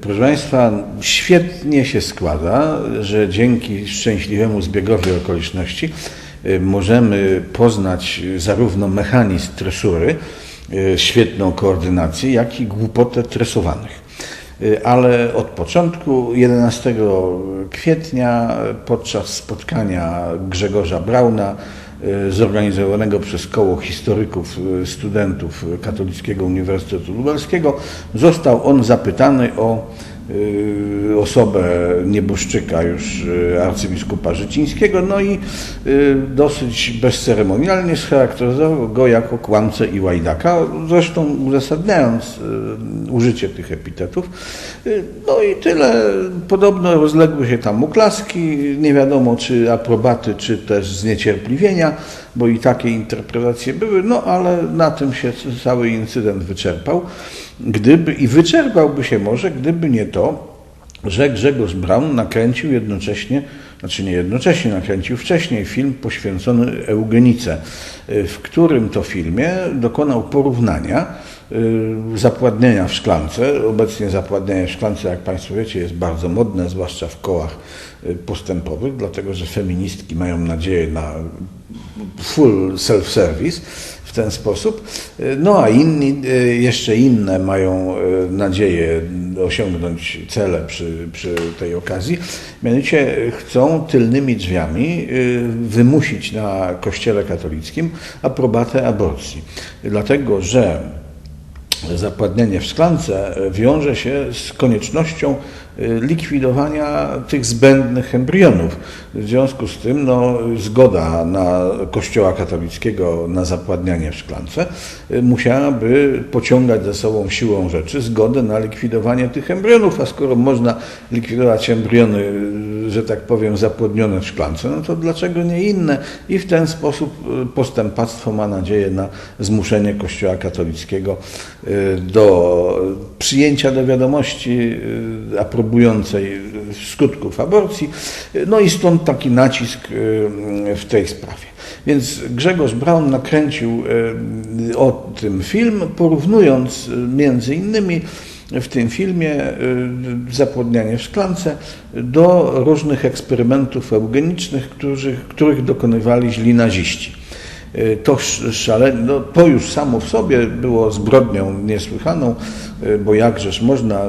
Proszę Państwa, świetnie się składa, że dzięki szczęśliwemu zbiegowi okoliczności możemy poznać zarówno mechanizm tresury, świetną koordynację, jak i głupotę tresowanych. Y, Ale od początku 11 kwietnia podczas spotkania Grzegorza Brauna y, zorganizowanego przez Koło Historyków Studentów Katolickiego Uniwersytetu Lubelskiego został on zapytany o osobę nieboszczyka już y, arcybiskupa Życińskiego, no i y, dosyć bezceremonialnie scharakteryzował go jako kłamcę i łajdaka, zresztą uzasadniając y, użycie tych epitetów. Y, No i tyle. Podobno rozległy się tam oklaski, nie wiadomo czy aprobaty, czy też zniecierpliwienia, bo i takie interpretacje były, no ale na tym się cały incydent wyczerpał. Gdyby, I wyczerpałby się może, gdyby nie to, że Grzegorz Braun nakręcił jednocześnie, znaczy nie jednocześnie nakręcił wcześniej film poświęcony Eugenice, y, w którym to filmie dokonał porównania zapładnienia w szklance. Obecnie zapładnienie w szklance, jak Państwo wiecie, jest bardzo modne, zwłaszcza w kołach y, postępowych, dlatego że feministki mają nadzieję na full self-service w ten sposób. No a inni, y, jeszcze inne mają y, nadzieję osiągnąć cele przy, przy tej okazji. Mianowicie chcą tylnymi drzwiami y, wymusić na Kościele katolickim aprobatę aborcji. Dlatego, że zapładnienie w szklance wiąże się z koniecznością y, likwidowania tych zbędnych embrionów. W związku z tym no, zgoda na Kościoła katolickiego na zapładnianie w szklance y, musiałaby pociągać za sobą siłą rzeczy zgodę na likwidowanie tych embrionów, a skoro można likwidować embriony, że tak powiem, zapłodnione w szklance, no to dlaczego nie inne? I w ten sposób postępactwo ma nadzieję na zmuszenie Kościoła katolickiego do przyjęcia do wiadomości y, aprobującej y, skutków aborcji. Y, No i stąd taki nacisk y, w tej sprawie. Więc Grzegorz Braun nakręcił y, o tym film, porównując y, między innymi w tym filmie y, zapłodnianie w szklance do różnych eksperymentów eugenicznych, których, których dokonywali źli naziści. Y, To, sz- szale, no, to już samo w sobie było zbrodnią niesłychaną, y, bo jakżeż można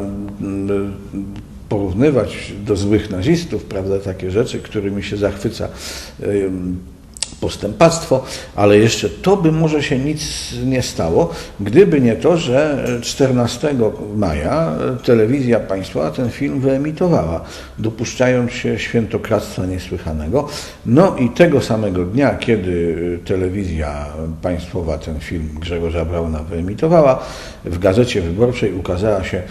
mm, porównywać do złych nazistów, prawda, takie rzeczy, którymi się zachwyca y, postępactwo, ale jeszcze to by może się nic nie stało, gdyby nie to, że 14 maja telewizja państwowa ten film wyemitowała, dopuszczając się świętokradztwa niesłychanego. No i tego samego dnia, kiedy telewizja państwowa ten film Grzegorza Brauna wyemitowała, w Gazecie Wyborczej ukazała się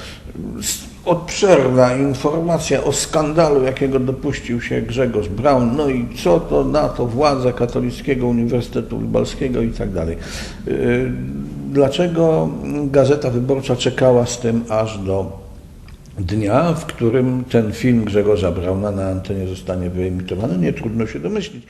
obszerna informacja o skandalu, jakiego dopuścił się Grzegorz Braun, no i co to na to władze Katolickiego Uniwersytetu Lubelskiego i tak dalej. Yy, Dlaczego Gazeta Wyborcza czekała z tym aż do dnia, w którym ten film Grzegorza Brauna na antenie zostanie wyemitowany? Nie trudno się domyślić.